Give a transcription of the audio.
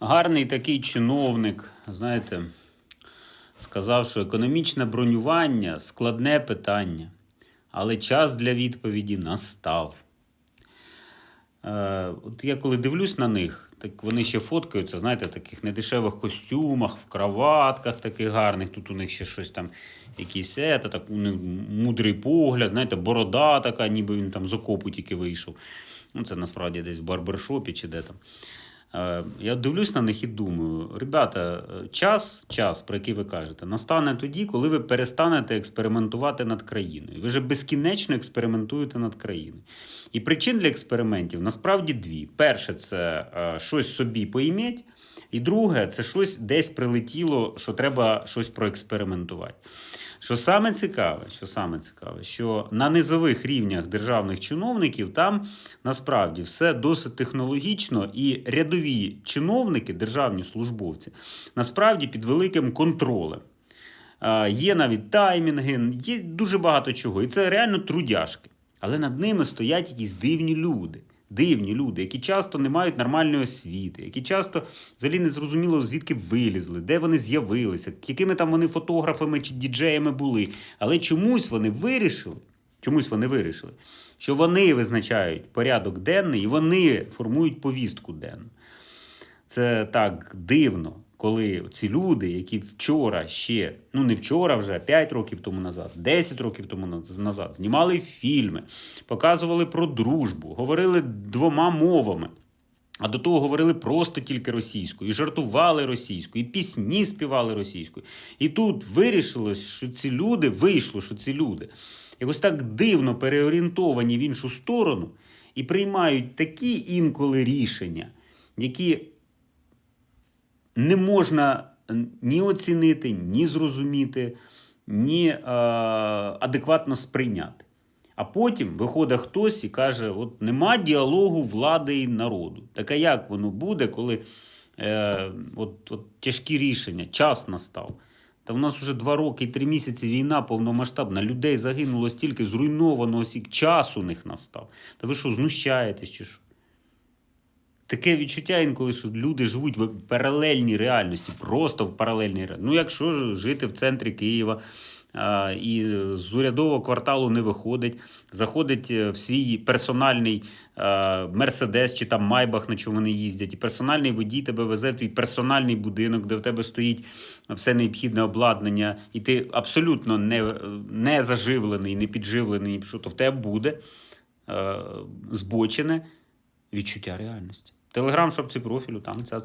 гарний такий чиновник, знаєте, сказав, що економічне бронювання складне питання, але час для відповіді настав. Е, от я коли дивлюсь на них, так вони ще фоткаються, знаєте, в таких недешевих костюмах, в краватках таких гарних. Тут у них ще щось там, якісь ета, так у них мудрий погляд, знаєте, борода така, ніби він там з окопу тільки вийшов. Ну, це насправді десь в барбершопі чи де там. Е, Я дивлюсь на них і думаю: ребята, е, час, час, про який ви кажете, настане тоді, коли ви перестанете експериментувати над країною. Ви же безкінечно експериментуєте над країною. І причин для експериментів насправді дві: перше, це е, щось собі поіміть, і друге, це щось десь прилетіло, що треба щось проекспериментувати. Що саме цікаве, що саме цікаве, що на низових рівнях державних чиновників там насправді все досить технологічно, і рядові чиновники, державні службовці, насправді під великим контролем. Є навіть таймінги, є дуже багато чого. І це реально трудяшки. Але над ними стоять якісь дивні люди. Дивні люди, які часто не мають нормальної освіти, які часто взагалі не зрозуміло, звідки вилізли, де вони з'явилися, якими там вони фотографами чи діджеями були. Але чомусь вони вирішили, чомусь вони вирішили, що вони визначають порядок денний і вони формують повістку денну. Це так дивно, коли ці люди, які вчора ще, ну не вчора вже, 5 років тому назад, 10 років тому назад, знімали фільми, показували про дружбу, говорили двома мовами. А до того говорили просто тільки російською, і жартували російською, і пісні співали російською. І тут вирішилось, що ці люди, вийшло, що ці люди якось так дивно переорієнтовані в іншу сторону і приймають такі інколи рішення, які не можна ні оцінити, ні зрозуміти, ні е, адекватно сприйняти. А потім виходить хтось і каже: от нема діалогу влади і народу. Так а як воно буде, коли е, от, от тяжкі рішення, час настав? Та в нас вже два роки і три місяці війна повномасштабна. Людей загинуло стільки, зруйновано стільки, час у них настав. Та ви що, знущаєтесь чи що? Таке відчуття інколи, що люди живуть в паралельній реальності, просто в паралельній реальності. Ну, якщо жити в центрі Києва і з урядового кварталу не виходить, заходить е, в свій персональний а, Мерседес чи там Майбах, на чому вони їздять, і персональний водій тебе везе в твій персональний будинок, де в тебе стоїть все необхідне обладнання, і ти абсолютно не, не заживлений, не підживлений, що то в тебе буде е, збочене відчуття реальності. Телеграм, шапці профілю, там ця